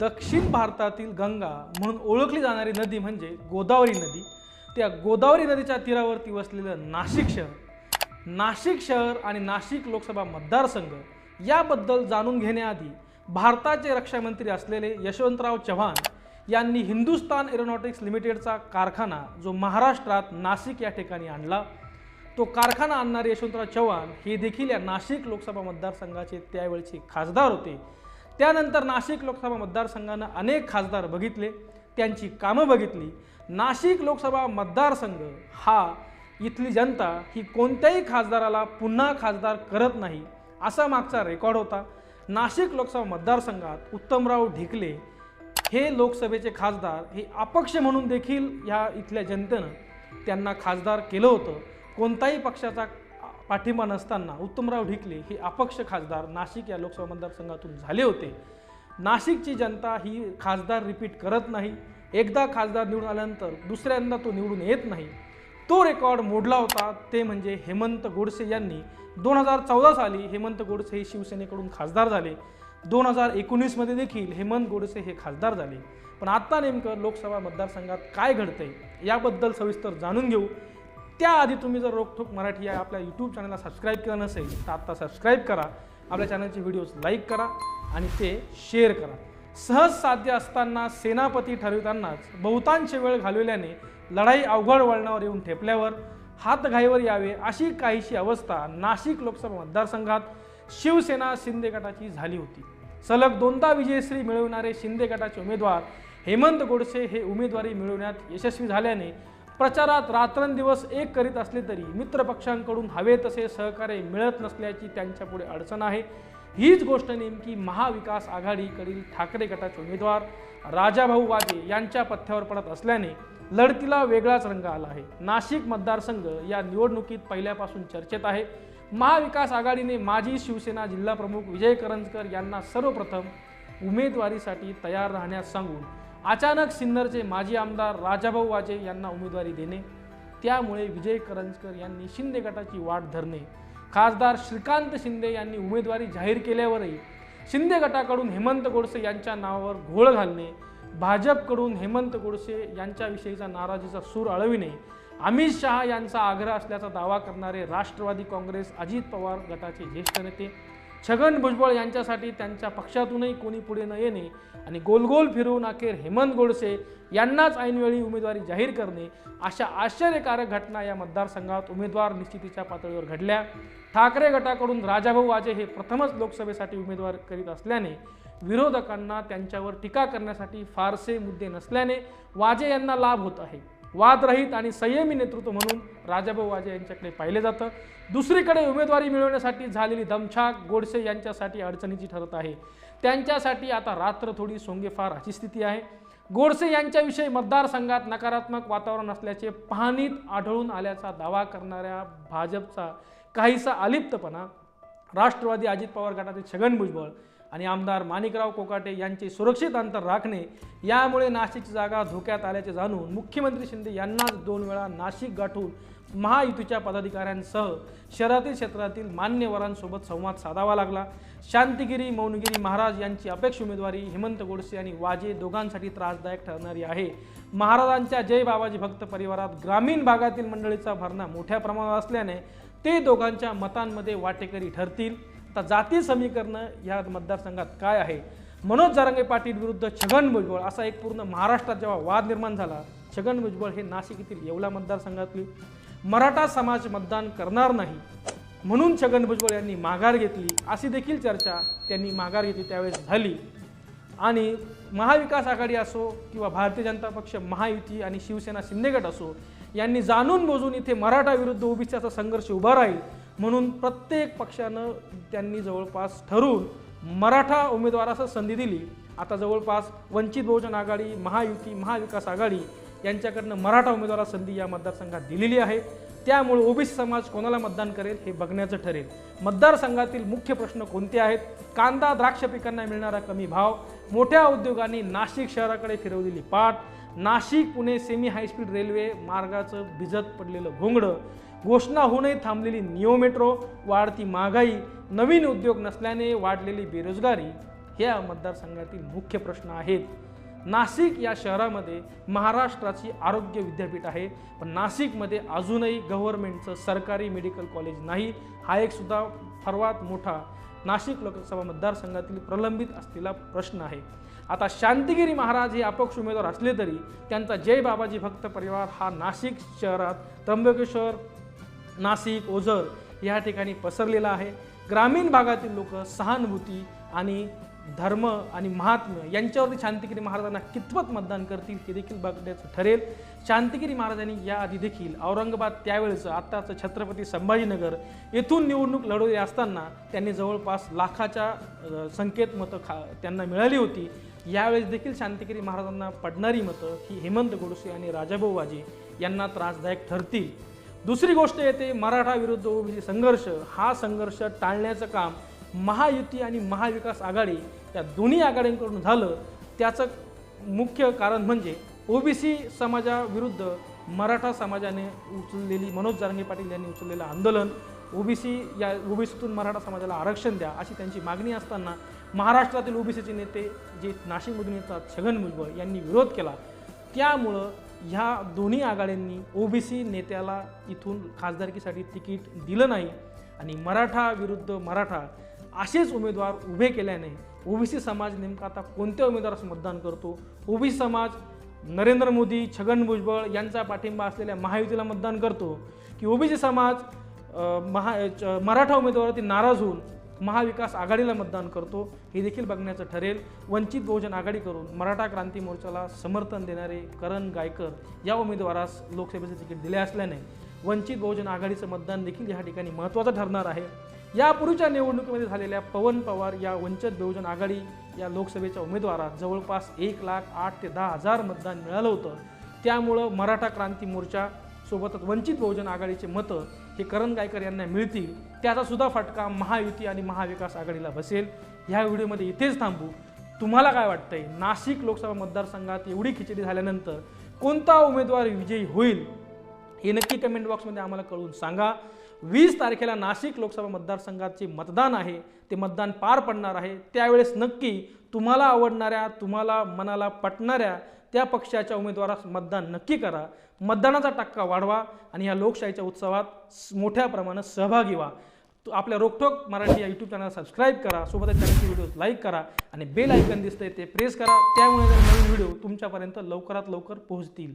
दक्षिण भारतातील गंगा म्हणून ओळखली जाणारी नदी म्हणजे गोदावरी नदी. त्या गोदावरी नदीच्या तीरावरती वसलेलं नाशिक शहर. नाशिक शहर आणि नाशिक लोकसभा मतदारसंघ याबद्दल जाणून घेण्याआधी भारताचे रक्षामंत्री असलेले यशवंतराव चव्हाण यांनी हिंदुस्तान एरोनॉटिक्स लिमिटेडचा कारखाना जो महाराष्ट्रात नाशिक या ठिकाणी आणला तो कारखाना आणणारे यशवंतराव चव्हाण हे देखील या नाशिक लोकसभा मतदारसंघाचे त्यावेळचे खासदार होते. त्यानंतर नाशिक लोकसभा मतदारसंघानं अनेक खासदार बघितले त्यांची कामं बघितली. नाशिक लोकसभा मतदारसंघ हा इथली जनता ही कोणत्याही खासदाराला पुन्हा खासदार करत नाही असा मागचा रेकॉर्ड होता. नाशिक लोकसभा मतदारसंघात उत्तमराव ढिकले हे लोकसभेचे खासदार हे अपक्ष म्हणून देखील ह्या इथल्या जनतेनं त्यांना खासदार केलं होतं. कोणताही पक्षाचा पाठिंबा नसताना उत्तमराव ढिकले हे अपक्ष खासदार नाशिक या लोकसभा मतदारसंघातून झाले होते. नाशिकची जनता ही खासदार रिपीट करत नाही. एकदा खासदार निवडून आल्यानंतर दुसऱ्यांदा तो निवडून येत नाही. तो रेकॉर्ड मोडला होता ते म्हणजे हेमंत गोडसे यांनी. दोन हजार चौदा साली हेमंत गोडसे हे शिवसेनेकडून खासदार झाले. दोन हजार एकोणीसमध्ये देखील हेमंत गोडसे हे खासदार झाले. पण आत्ता नेमकं लोकसभा मतदारसंघात काय घडतंय याबद्दल सविस्तर जाणून घेऊ. त्याआधी तुम्ही जर रोखोक मराठी या आपल्या यूट्यूब चॅनलला सबस्क्राईब केलं नसेल तर आत्ता सबस्क्राईब करा. आपल्या चॅनलचे व्हिडिओज लाईक करा आणि ते शेअर करा. सहज साध्य असताना सेनापती ठरवितानाच बहुतांश वेळ घालविल्याने लढाई अवघड वळणावर येऊन ठेपल्यावर हातघाईवर यावे अशी काहीशी अवस्था नाशिक लोकसभा मतदारसंघात शिवसेना शिंदे गटाची झाली होती. सलग दोनदा विजयश्री मिळवणारे शिंदे गटाचे उमेदवार हेमंत गोडसे हे उमेदवारी मिळवण्यात यशस्वी झाल्याने प्रचारात रात्रंदिवस एक करीत असले तरी मित्रपक्षांकडून हवे तसे सहकार्य मिळत नसल्याची त्यांच्यापुढे अडचण आहे. हीच गोष्ट नेमकी महाविकास आघाडीकडील ठाकरे गटाचे उमेदवार राजाभाऊ वाजे यांच्या पथ्यावर पडत असल्याने लढतीला वेगळाच रंग आला आहे. नाशिक मतदारसंघ या निवडणुकीत पहिल्यापासून चर्चेत आहे. महाविकास आघाडीने माजी शिवसेना जिल्हाप्रमुख विजय करंजकर यांना सर्वप्रथम उमेदवारीसाठी तयार राहण्यास सांगून अचानक सिन्नरचे माजी आमदार राजाभाऊ वाजे यांना उमेदवारी देणे त्यामुळे विजय करंजकर यांनी शिंदे गटाची वाट धरणे. खासदार श्रीकांत शिंदे यांनी उमेदवारी जाहीर केल्यावरही शिंदे गटाकडून हेमंत गोडसे यांच्या नावावर घोळ घालणे भाजपकडून हेमंत गोडसे यांच्याविषयीचा नाराजीचा सूर अळविणे अमित शहा यांचा आग्रह असल्याचा दावा करणारे राष्ट्रवादी काँग्रेस अजित पवार गटाचे ज्येष्ठ नेते छगन भुजबळ यांच्यासाठी त्यांच्या पक्षातूनही कोणी पुढे न येणे आणि गोलगोल फिरवून अखेर हेमंत गोडसे यांनाच ऐनवेळी उमेदवारी जाहीर करणे अशा आश्चर्यकारक घटना या मतदारसंघात उमेदवार निश्चितीच्या पातळीवर घडल्या. ठाकरे गटाकडून राजाभाऊ वाजे हे प्रथमच लोकसभेसाठी उमेदवार करीत असल्याने विरोधकांना त्यांच्यावर टीका करण्यासाठी फारसे मुद्दे नसल्याने वाजे यांना लाभ होत आहे. वादरहित आणि संयमी नेतृत्व म्हणून राजाभाऊ वाजे यांच्याकडे पाहिले जातं. दुसरीकडे उमेदवारी मिळवण्यासाठी झालेली दमछाक गोडसे यांच्यासाठी अडचणीची ठरत आहे. त्यांच्यासाठी आता रात्र थोडी सोंगेफार अशी स्थिती आहे. गोडसे यांच्याविषयी मतदारसंघात नकारात्मक वातावरण असल्याचे पाहणीत आढळून आल्याचा दावा करणाऱ्या भाजपचा काहीसा अलिप्तपणा राष्ट्रवादी अजित पवार गटाचे छगन भुजबळ आणि आमदार माणिकराव कोकाटे यांचे सुरक्षित अंतर राखणे यामुळे नाशिकची जागा धोक्यात आल्याचे जाणून मुख्यमंत्री शिंदे यांनाच दोन वेळा नाशिक गाठून महायुतीच्या पदाधिकाऱ्यांसह शहरातील क्षेत्रातील मान्यवरांसोबत संवाद साधावा लागला. शांतिगिरी मौनगिरी महाराज यांची अपेक्ष उमेदवारी हेमंत गोडसे आणि वाजे दोघांसाठी त्रासदायक ठरणारी आहे. महाराजांच्या जय बाबाजी भक्त परिवारात ग्रामीण भागातील मंडळीचा भरणा मोठ्या प्रमाणात असल्याने ते दोघांच्या मतांमध्ये वाटेकरी ठरतील. आता जाती समीकरणं ह्या मतदारसंघात काय आहे? मनोज जारंगे पाटील विरुद्ध छगन भुजबळ असा एक पूर्ण महाराष्ट्रात जेव्हा वाद निर्माण झाला छगन भुजबळ हे नाशिक येथील येवला मतदारसंघातली. मराठा समाज मतदान करणार नाही म्हणून छगन भुजबळ यांनी माघार घेतली. अशी देखील चर्चा त्यांनी माघार घेतली त्यावेळेस झाली. आणि महाविकास आघाडी असो किंवा भारतीय जनता पक्ष महायुती आणि शिवसेना शिंदेगट असो यांनी जाणून बोजून इथे मराठा विरुद्ध ओबीसीचा संघर्ष उभा राहील. म्हणून प्रत्येक पक्षानं त्यांनी जवळपास ठरवून मराठा उमेदवारास संधी दिली. आता जवळपास वंचित बहुजन आघाडी महायुती महाविकास आघाडी यांच्याकडनं मराठा उमेदवारा संधी या मतदारसंघात दिलेली आहे. त्यामुळे ओबीसी समाज कोणाला मतदान करेल हे बघण्याचं ठरेल. मतदारसंघातील मुख्य प्रश्न कोणते आहेत? कांदा द्राक्ष पिकांना मिळणारा कमी भाव मोठ्या उद्योगांनी नाशिक शहराकडे फिरवलेली पाठ Nashik Pune semi high speed railway मार्गाचं भिजत पडलेलं घोंगडं घोषणा होऊनही थांबलेली नियो मेट्रो वाढती महागाई नवीन उद्योग नसल्याने वाढलेली बेरोजगारी हे या मतदारसंघातील मुख्य प्रश्न आहेत. नाशिक या शहरामध्ये महाराष्ट्राची आरोग्य विद्यापीठ आहे पण नाशिकमध्ये अजूनही गव्हर्नमेंटचं सरकारी मेडिकल कॉलेज नाही. हा एक सुद्धा सर्वात मोठा नाशिक लोकसभा मतदारसंघातील प्रलंबित असलेला प्रश्न आहे. आता शांतिगिरी महाराज हे अपक्ष उमेदवार असले तरी त्यांचा जय बाबाजी भक्त परिवार हा नाशिक शहरात त्र्यंबकेश्वर नाशिक ओझर या ठिकाणी पसरलेला आहे. ग्रामीण भागातील लोक सहानुभूती आणि धर्म आणि महात्म्य यांच्यावरती शांतिगिरी महाराजांना कितपत मतदान करतील हे देखील बघण्याचं ठरेल. शांतिगिरी महाराजांनी याआधी देखील औरंगाबाद त्यावेळेचं आत्ताचं छत्रपती संभाजीनगर येथून निवडणूक लढवली असताना त्यांनी जवळपास लाखाच्या संकेत मतं खा त्यांना मिळाली होती. यावेळेस देखील शांतिगिरी महाराजांना पडणारी मतं ही हेमंत गोडसे आणि राजाभाऊ वाजे यांना त्रासदायक ठरतील. दुसरी गोष्ट येते मराठा विरुद्ध ओबीसी संघर्ष. हा संघर्ष टाळण्याचं काम महायुती आणि महाविकास आघाडी या दोन्ही आघाड्यांकडून झालं. त्याचं मुख्य कारण म्हणजे ओबीसी समाजाविरुद्ध मराठा समाजाने उचललेली मनोज जारंगे पाटील यांनी उचललेलं आंदोलन. ओबीसी या ओबीसीतून मराठा समाजाला आरक्षण द्या अशी त्यांची मागणी असताना महाराष्ट्रातील ओबीसीचे नेते जे नाशिकमधून येतात छगन भुजबळ यांनी विरोध केला. त्यामुळं ह्या दोन्ही आघाड्यांनी ओबीसी नेत्याला इथून खासदारकीसाठी तिकीट दिलं नाही आणि मराठा विरुद्ध मराठा असेच उमेदवार उभे केल्याने ओबीसी समाज नेमका आता कोणत्या उमेदवारास मतदान करतो? ओबीसी समाज नरेंद्र मोदी छगन भुजबळ यांचा पाठिंबा असलेल्या महायुतीला मतदान करतो. की ओबीसी समाज महा च- मराठा उमेदवारावरती नाराज होऊन महाविकास आघाडीला मतदान करतो हे देखील बघण्याचं ठरेल. वंचित बहुजन आघाडी करून मराठा क्रांती मोर्चाला समर्थन देणारे करण गायकर या उमेदवारास लोकसभेचे तिकीट दिले असल्याने वंचित बहुजन आघाडीचं मतदान देखील या ठिकाणी महत्त्वाचं ठरणार आहे. यापूर्वीच्या निवडणुकीमध्ये झालेल्या पवन पवार या वंचित बहुजन आघाडी या लोकसभेच्या उमेदवारात जवळपास एक लाख आठ ते दहा हजार मतदान मिळालं होतं. त्यामुळं मराठा क्रांती मोर्चा सोबतच वंचित बहुजन आघाडीचे मतं हे करण गायकर यांना मिळतील. त्याचा सुद्धा फटका महायुती आणि महाविकास आघाडीला बसेल. ह्या व्हिडिओमध्ये इथेच थांबू. तुम्हाला काय वाटतंय? नाशिक लोकसभा मतदारसंघात एवढी खिचडी झाल्यानंतर कोणता उमेदवार विजयी होईल? हे नक्की कमेंट बॉक्समध्ये आम्हाला कळून सांगा. वीस तारखेला नाशिक लोकसभा मतदारसंघाचे मतदान आहे. ते मतदान पार पडणार आहे. त्यावेळेस नक्की तुम्हाला आवडणाऱ्या तुम्हाला मनाला पटणाऱ्या त्या पक्षाच्या उमेदवारास मतदान नक्की करा. मतदानाचा टक्का वाढवा आणि या लोकशाहीच्या उत्सवात मोठ्या प्रमाणात सहभागी व्हा. तो आपल्या रोकठोक मराठी या यूट्यूब चॅनल सबस्क्राईब करा सोबतच चॅनलचे व्हिडिओ लाईक करा आणि बेल आयकन दिसतंय ते प्रेस करा. त्यामुळे जर नवीन व्हिडिओ तुमच्यापर्यंत लवकरात लवकर पोहोचतील.